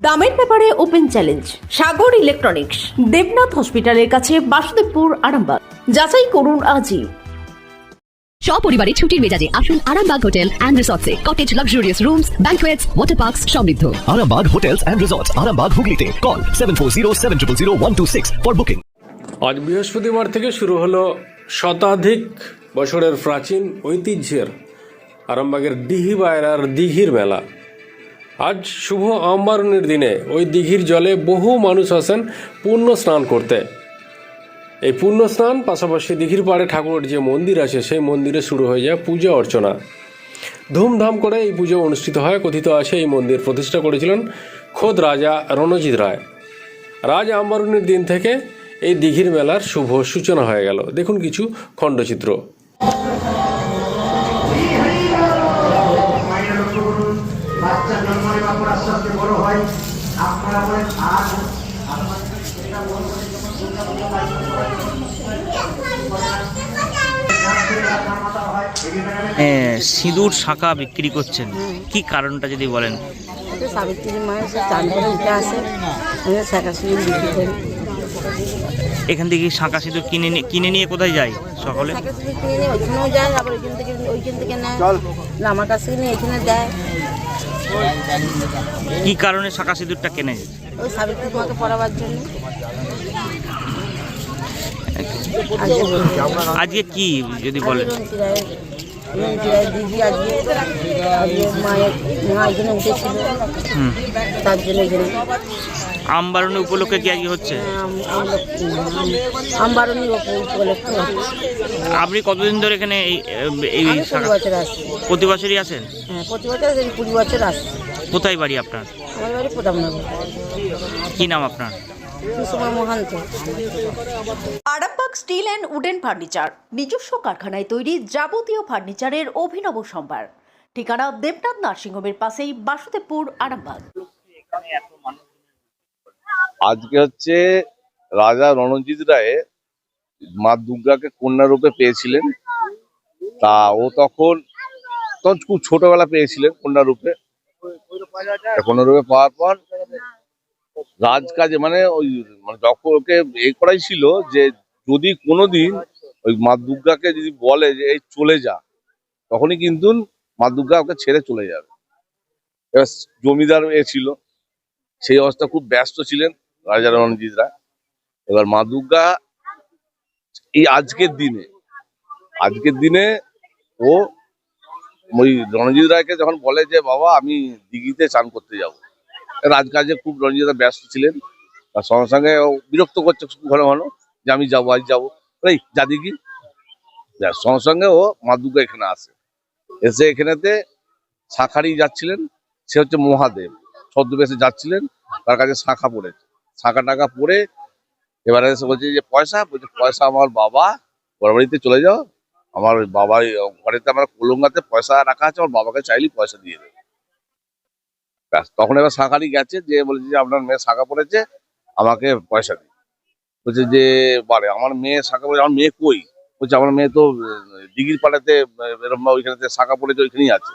দামের ব্যাপারে open challenge Sagar electronics Debnath হসপিটালের কাছে বাসুদেবপুর আরামবাগ। যাচাই করুন আজই। সপরিবারে ছুটির মেজাজে আসুন Arambagh hotel and রিসর্টসে। Cottage luxurious rooms banquets water parks সমৃদ্ধ। Arambag Hotels and Resorts, Arambag Hooghly Call 740 for booking. আজ বৃহস্পতিবার থেকে শুরু হলো শতাধিক বছরের প্রাচীন ঐতিহ্যের আরামবাগের দিঘি বায়রার দিঘির মেলা। আজ শুভ আমবারণের দিনে ওই দিঘির জলে বহু মানুষ আসেন পুণ্য স্নান করতে। এই পুণ্য স্নান পাশাপাশি দিঘির পাড়ে ঠাকুরের যে মন্দির আছে, সেই মন্দিরে শুরু হয়ে যায় পূজা অর্চনা। ধুমধাম করে এই পুজো অনুষ্ঠিত হয়, কথিত আছে এই মন্দির প্রতিষ্ঠা করেছিলেন খোদ রাজা রণজিৎ রায়। রাজ আমবারণের দিন থেকে এই দিঘির মেলার শুভ সূচনা হয়ে গেল। দেখুন কিছু খণ্ডচিত্র। আপনারা আর সিঁদুর শাঁখা বিক্রি করছেন। কি কারণটা যদি বলেন? সাবিত্রী মায়ের চান করে উঠে আসে। শাখা সিঁদুর বিক্রি করি। এখান থেকে শাঁখা সিঁদুর কিনে নিয়ে কিনে নিয়ে কোথায় যায় সকলে? শাখা সিঁদুর কিনে নিয়ে ওইখানেও যায় আবার ওইখান থেকে ওইখান থেকে নেয়। না, আমার কাছে নিয়ে এখানে দেয় কি কারণে শাখা সিঁদুরটা কেনে ওই সাবিত্রী মাকে পড়াবার জন্য। আজকে বলছি আজকে কি যদি বলেন? রঞ্জি রায়ের রঞ্জি রায়ের দিদি আজকে আজকে মায়ের মা উঠেছিল তার জন্য এখানে আমবারণী উপলক্ষে কি আজকে হচ্ছে? আমবারণী উপলক্ষে। আপনি কতদিন ধরে এখানে এই বছর আসছি প্রতি বছরই আসেন হ্যাঁ প্রতি বছর কুড়ি বছর আসছি কোথায় বাড়ি আপনার? আমার বাড়ি প্রতাপনগর। কি নাম আপনার? Sushma steel and wooden furniture, নিজস্ব কারখানায় তৈরি যাবতীয় ফার্নিচারের অভিনব সম্ভার। ঠিকানা দেবনাথ নার্সিংহোমের পাশেই বাসুদেবপুর, আরামবাগ। আজকে হচ্ছে রাজা রণজিৎ রায় মা দুর্গাকে কন্যা রূপে পেয়েছিলেন। তা ও তখন তখন খুব ছোটবেলা পেয়েছিলেন কন্যা রূপে। তা কন্যা রূপে পাওয়ার পর রাজকাজে মানে ওই মানে ওকে এ করাই ছিল যে যদি কোনোদিন ওই মা দুর্গাকে যদি বলে যে এই চলে যা, তখনই কিন্তু মা দুর্গা ওকে ছেড়ে চলে যাবে। এবার জমিদার এ ছিল, সেই অবস্থা খুব ব্যস্ত ছিলেন রাজা রণজিৎ রায় এবার মা দুর্গা এই আজকের দিনে আজকের দিনে ও ওই রণজিৎ রায়কে যখন বলে যে, বাবা, আমি দিঘিতে চান করতে যাব। রাজকাজে খুব রঞ্জিতা ব্যস্ত ছিলেন। তার সঙ্গে সঙ্গে বিরক্ত করছে ঘন ঘন যে আমি যাব আজ যাব। এই যা দিঘি ব্যাস, সঙ্গে সঙ্গে ও মা দুর্গা এখানে আসে। এসে এখানেতে শাখারি যাচ্ছিলেন সে হচ্ছে মহাদেব। ছদ্মবেশে যাচ্ছিলেন তার কাছে শাখা পড়েছে শাখা টাকা পড়ে এবারে এসে বলছে যে পয়সা? বলছে পয়সা আমার বাবা বড় বাড়িতে চলে যাও। আমার বাবা ঘরেতে আমার কলঙ্গাতে পয়সা রাখা আছে আমার বাবাকে চাইলে পয়সা দিয়ে দেবে। ব্যাস, তখন এবার শাখারি গেছে যে বলেছে যে আপনার মেয়ে শাখা পড়েছে, আমাকে পয়সা দিন। বলছে যে, বারে, আমার মেয়ে শাখা পড়েছে, আমার মেয়ে কই? বলছে, আমার মেয়ে তো দিঘির পাড়াতে এরকম ওইখানেতে শাখা পড়েছে, ওইখানেই আছে।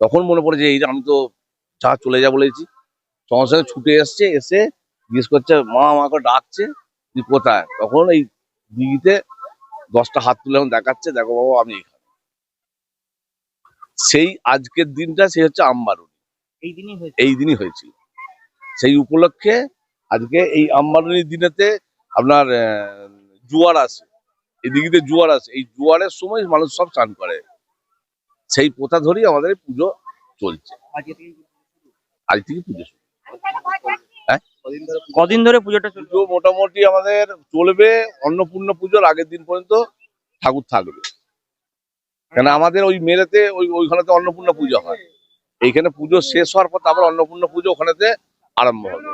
তখন মনে পড়ে যে, এই আমি তো চা চলে যা বলেছি। সঙ্গে সঙ্গে ছুটে এসছে, এসে জিজ্ঞেস করছে, মা আমাকে ডাকছে তুই কোথায়? তখন এই দিঘিতে দশটা হাত তুলে এখন দেখাচ্ছে, দেখো বাবা, আমি এখানে। সেই আজকের দিনটা সে হচ্ছে আমবারুনি এই দিনই হয়েছে। এই দিনই হয়েছিল সেই উপলক্ষে আজকে এই আমবারুনির দিনেতে আপনার আহ, জোয়ার আসে। এই দিঘিতে জোয়ার আসে। এই জোয়ারের সময় মানুষ সব চান করে। সেই প্রথা ধরেই আমাদের এই পুজো চলছে। আজ থেকে পুজো শুরু। কদিন ধরে পুজোটা চলছে? পুজো মোটামুটি আমাদের চলবে অন্নপূর্ণা পুজোর আগের দিন পর্যন্ত ঠাকুর থাকবে। কেন আমাদের ওই মেলেতে ওই ওইখানেতে অন্নপূর্ণা পুজো হয়। এইখানে পুজো শেষ হওয়ার পর তারপর অন্নপূর্ণা পুজো ওখানেতে আরম্ভ হবে।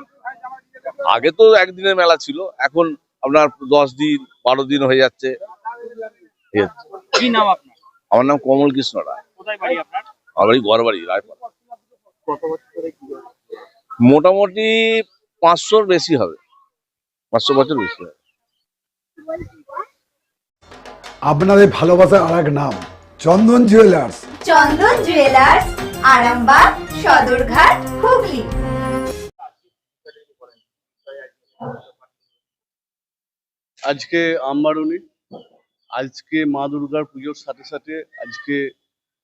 আগে তো একদিনের মেলা ছিল এখন আপনার দশ দিন বারো দিন হয়ে যাচ্ছে। এই হচ্ছে। কি নাম আপনার? আমার নাম কমল কৃষ্ণ রায়। কোথায় বাড়ি আমার গড়বাড়ি কি মোটামুটি পাঁচশোর বেশি হবে। পাঁচশো বছর বেশি হবে। আপনাদের ভালোবাসার আর এক নাম চন্দন জুয়েলার্স চন্দন জুয়েলার্স আরামবাগ, সদরঘাট, হুগলি। আজকে আম্বারণী, আজকে মা দুর্গার পুজোর সাথে সাথে আজকে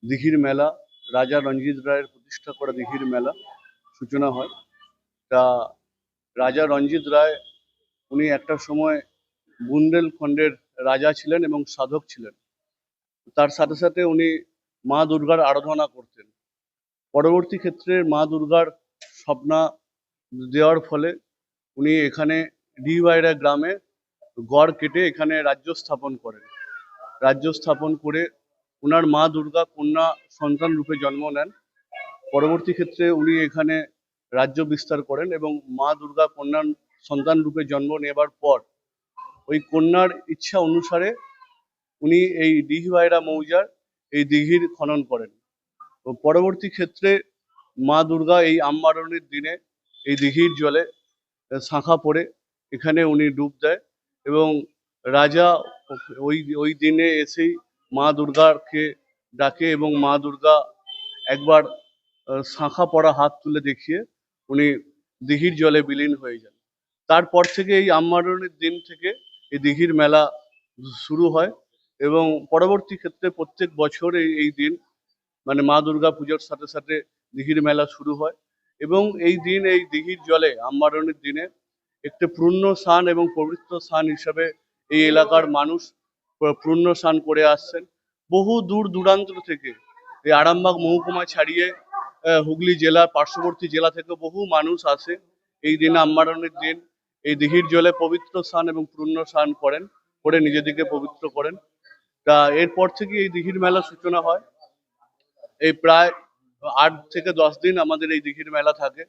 দিঘির মেলা, রাজা রঞ্জিত রায়ের প্রতিষ্ঠা করা দিঘির মেলা সূচনা হয়। তা রাজা রঞ্জিত রায়, উনি একটা সময় বুন্দেলখণ্ডের রাজা ছিলেন এবং সাধক ছিলেন। তার সাথে সাথে উনি মা দুর্গার আরাধনা করতেন। পরবর্তী ক্ষেত্রে মা দুর্গার স্বপ্না দেওয়ার ফলে উনি এখানে ডিওয়াইরা গ্রামে গড় কেটে এখানে রাজ্য স্থাপন করেন। রাজ্য স্থাপন করে ওনার মা দুর্গা কন্যা সন্তান রূপে জন্ম নেন। পরবর্তী ক্ষেত্রে উনি এখানে রাজ্য বিস্তার করেন এবং মা দুর্গা কন্যার সন্তান রূপে জন্ম নেবার পর ওই কন্যার ইচ্ছা অনুসারে উনি এই দিঘিবাইরা মৌজার এই দিঘির খনন করেন। পরবর্তী ক্ষেত্রে মা দুর্গা এই আম্বারণের দিনে এই দিঘির জলে শাঁখা পড়ে এখানে উনি ডুব দেয় এবং রাজা ওই ওই দিনে এসেই মা দুর্গাকে ডাকে এবং মা দুর্গা একবার শাঁখা পড়া হাত তুলে দেখিয়ে উনি দিঘির জলে বিলীন হয়ে যান। তারপর থেকে এই আম্মারণের দিন থেকে এই দিঘির মেলা শুরু হয় এবং পরবর্তী ক্ষেত্রে প্রত্যেক বছর এই দিন মানে মা দুর্গা পুজোর সাথে সাথে দিঘির মেলা শুরু হয় এবং এই দিন, এই দিঘির জলে আম্মারণের দিনে একটি পূর্ণ স্নান এবং পবিত্র স্নান হিসাবে এই এলাকার মানুষ পূর্ণ স্নান করে আসছেন। বহু দূর দূরান্ত থেকে এই আরামবাগ মহকুমা ছাড়িয়ে হুগলি জেলা, পার্শ্ববর্তী জেলা থেকে বহু মানুষ আসে এই দিন আম্মারণের দিন। এই দিঘির জলে পবিত্র স্নান এবং পূর্ণ স্নান করেন, করে নিজেদেরকে পবিত্র করেন। তা এরপর থেকে এই দিঘির মেলা সূচনা হয়। এই প্রায় আট থেকে দশ দিন আমাদের এই দিঘির মেলা থাকে।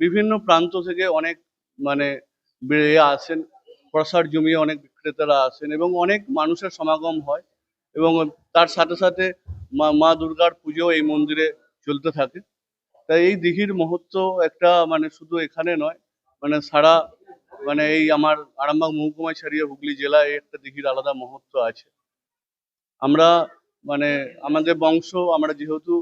বিভিন্ন প্রান্ত থেকে অনেক মানে বেরিয়ে আসেন প্রসার জমিয়ে অনেক বিক্রেতারা আসেন এবং অনেক মানুষের সমাগম হয় এবং তার সাথে সাথে মা মা দুর্গার পুজো এই মন্দিরে চলতে থাকে। তাই এই দিঘির মহত্ব একটা মানে শুধু এখানে নয় মানে সারা মানে এই আমার আরামবাগ মহকুমায় ছাড়িয়ে হুগলি জেলায় একটা দিঘির আলাদা মহত্ব আছে। আমরা মানে আমাদের বংশ, আমরা যেহেতু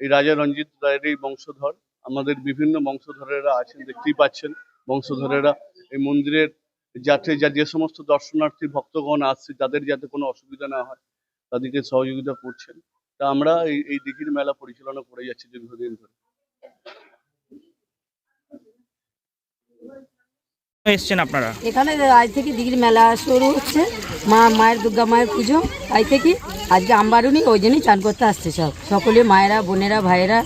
এই রাজা রঞ্জিত রায়েরই বংশধর, আমাদের বিভিন্ন বংশধরেরা আছেন, দেখতেই পাচ্ছেন। বংশধরেরা এই মন্দিরের যাতে যা যে সমস্ত দর্শনার্থী, ভক্তগণ আসছে যাদের যাতে কোনো অসুবিধা না হয়, তাদেরকে সহযোগিতা করছেন। তা আমরা এই এই দিঘির মেলা পরিচালনা করে যাচ্ছি দীর্ঘদিন ধরে। এসছেন আপনারা? এখানে আজ থেকে দিঘির মেলা শুরু হচ্ছে। মা মায়ের দুর্গা মায়ের পুজো। আজ থেকে আজকে আমবারুনি ওই জন্যই চান করতে আসছে সব। সকলে মায়েরা বোনেরা ভাইয়েরা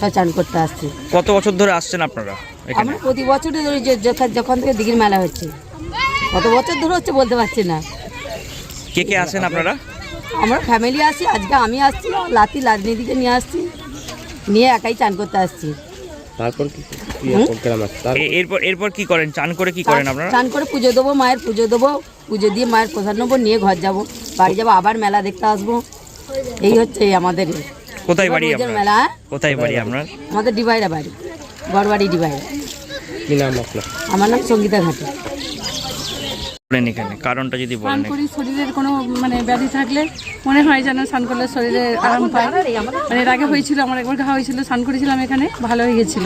সব চান করতে আসছে। কত বছর ধরে আসছেন আপনারা এখানে? আমরা প্রতি বছরই ধরে যে যখন যখন থেকে দিঘির মেলা হচ্ছে। কত বছর ধরে হচ্ছে বলতে পারছি না। কে কে আসেন আপনারা? আমরা ফ্যামিলি আসি আজকে আমি আসছি লাতি রাজনীতিকে নিয়ে আসছি। নিয়ে একাই চান করতে আসছি। এ- এরপর এরপর কি করেন? চান করে কি করেন আপনারা? চান করে পুজো দেবো মায়ের পুজো দেবো পুজো দিয়ে মায়ের প্রসাদ নেব নিয়ে ঘর যাব। বাড়ি যাব আবার মেলা দেখতে আসব। এই হচ্ছে আমাদের কোথায় বাড়ি মেলা? কোথায় বাড়ি আপনার? আমাদের ডিবাইরা বাড়ি। বড়বাড়ি ডিবাইরা কি নাম আপনার? আমার নাম সঙ্গীতা ঘাটে। বলেন এখানে কারণটা যদি বলেন করি শরীরের কোনো মানে ব্যাধি থাকলে মনে হয় যেন স্নান করলে শরীরে আরাম পায়। মানে এর আগে হয়েছিল আমার একবার ঘা হয়েছিল স্নান করেছিলাম এখানে ভালো হয়ে গেছিল।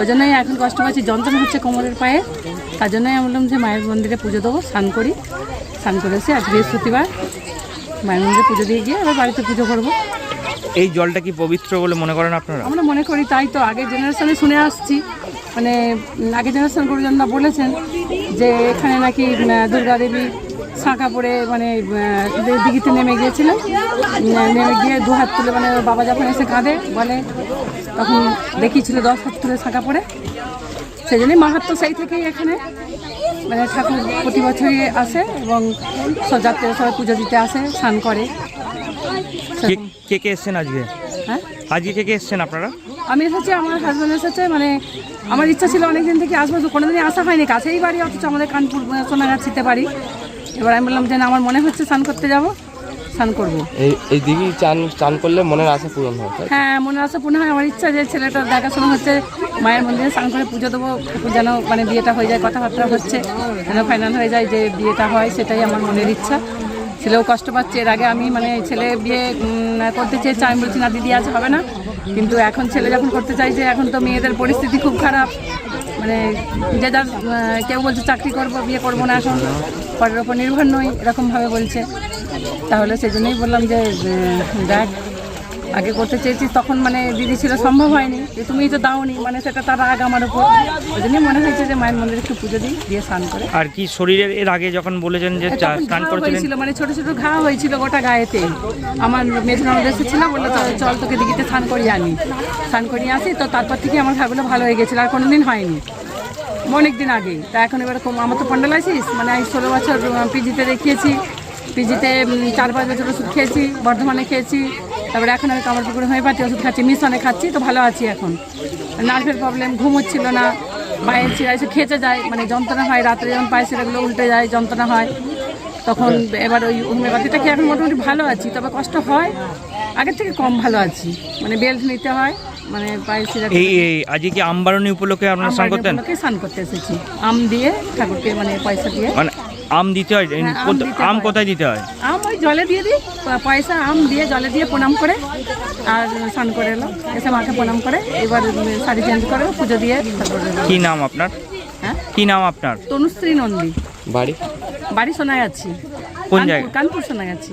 ওই জন্যই এখন কষ্ট পাচ্ছি যন্ত্রণা হচ্ছে কোমরের পায়ে তার জন্যই আমি বললাম যে মায়ের মন্দিরে পুজো দেবো স্নান করি। স্নান করেছি আজ বৃহস্পতিবার মায়ের মন্দিরে পুজো দিয়ে গিয়ে আবার বাড়িতে পুজো করব। এই জলটা কি পবিত্র বলে মনে করেন আপনারা? আমরা মনে করি তাই তো আগের জেনারেশনে শুনে আসছি। মানে আগের জেনারেশন গুরুজনরা বলেছেন যে এখানে নাকি দুর্গা দেবী শাঁখা পরে মানে দিঘিতে নেমে গিয়েছিলেন উম, নেমে গিয়ে দু হাত তুলে মানে বাবা যখন এসে কাঁদে বলে তখন দেখিয়েছিল দশ হাত তুলে শাঁখা পরে সেই জন্যই মাহাত্ম সেই থেকেই এখানে মানে ঠাকুর প্রতি বছরই আসে এবং সব যাত্রীরা সবাই পুজো দিতে আসে স্নান করে। কে- কে কে এসছেন আজকে? হ্যাঁ? আজকে কে কে এসছেন আপনারা? আমি এসেছি আমার হাজব্যান্ড এসেছে মানে আমার ইচ্ছা ছিল অনেকদিন থেকে আসব তো কোনোদিনই আসা হয়নি কাছেই বাড়ি অথচ আমাদের কানপুর আহ, সোনাগাছিতে বাড়ি। এবার আমি বললাম যে না আমার মনে হচ্ছে স্নান করতে যাব স্নান করব। এই এই দিঘি চান চান করলে মনের আশা পূরণ হয় হ্যাঁ মনের আশা মনে হয়। আমার ইচ্ছা যে ছেলেটার দেখাশোনা হচ্ছে মায়ের মন্দিরে স্নান করে পুজো দেবো যেন মানে বিয়েটা হয়ে যায় কথাবার্তা হচ্ছে যেন ফাইনাল হয়ে যায় যে বিয়েটা হয় সেটাই আমার মনের ইচ্ছা। ছেলেও কষ্ট পাচ্ছে। এর আগে আমি মানে ছেলে বিয়ে করতে চেয়েছি আমি বলছি না দিদি আজ হবে না। কিন্তু এখন ছেলে যখন করতে চাইছে এখন তো মেয়েদের পরিস্থিতি খুব খারাপ। মানে যে যার কেউ বলছে চাকরি করব, বিয়ে করব না এখন, পরের ওপর নির্ভর নই, এরকমভাবে বলছে। তাহলে সেই জন্যই বললাম যে, দেখ আগে করতে চেয়েছি তখন মানে দিদি ছিল সম্ভব হয়নি। যে তুমি তো দাওনি মানে সেটা তার রাগ আমার উপর। ওই জন্যই মনে হয়েছে যে মায়ের মন্দিরে একটু পুজো দিই দিয়ে স্নান করে। আর কি শরীরের এর আগে যখন বলেছেন যে স্নান করেছিলেন? হয়েছিল মানে ছোট ছোট ঘা হয়েছিল গোটা গায়েতে। আমার মেজর আমাদের এসেছিল বলল তো চল তোকে দিঘিতে স্নান করিয়ে আনি। স্নান করিয়ে আসি তো তারপর থেকে আমার ঘাগুলো ভালো হয়ে গেছিল আর কোনোদিন হয়নি। অনেক দিন আগে। তা এখন এবার আমার তো পন্ডালাইসিস মানে আমি ষোলো বছর পিজিতে দেখিয়েছি। পিজিতে চার পাঁচ বছর ওষুধ খেয়েছি বর্ধমানে খেয়েছি। তারপরে এখন আমি কামারপুকুরে হোমিওপ্যাথি ওষুধ খাচ্ছি মিশনে খাচ্ছি তো ভালো আছি এখন। নার্ভের প্রবলেম ঘুম হচ্ছিল না পায়ের চিরা এসে খেচে যায় মানে যন্ত্রণা হয় রাত্রে যখন পায়ের চিরাগুলো উল্টে যায় যন্ত্রণা হয় তখন এবার ওই হোমিওপ্যাথিটা খেয়ে এখন মোটামুটি ভালো আছি তবে কষ্ট হয় আগের থেকে কম ভালো আছি মানে বেল্ট নিতে হয় মানে পায়ের চিরা এই এই আজকে কি আমবারণী উপলক্ষে আপনারা স্নান করতেন? স্নান করতে এসেছি আম দিয়ে ঠাকুরকে মানে পয়সা দিয়ে। মানে আম দিতে হয়? আম দিতে আম হয়। কোথায় দিতে হয়? আম ওই জলে দিয়ে দিই পয়সা আম দিয়ে জলে দিয়ে প্রণাম করে আর স্নান করে এলো। এসে মাকে প্রণাম করে এবার শাড়ি চেঞ্জ করে পুজো দিয়ে কি নাম আপনার? হ্যাঁ? কি নাম আপনার? তনুশ্রী নন্দী। বাড়ি? বাড়ি শোনা যাচ্ছি কোন জায়গায়? কানপুর শোনা আছি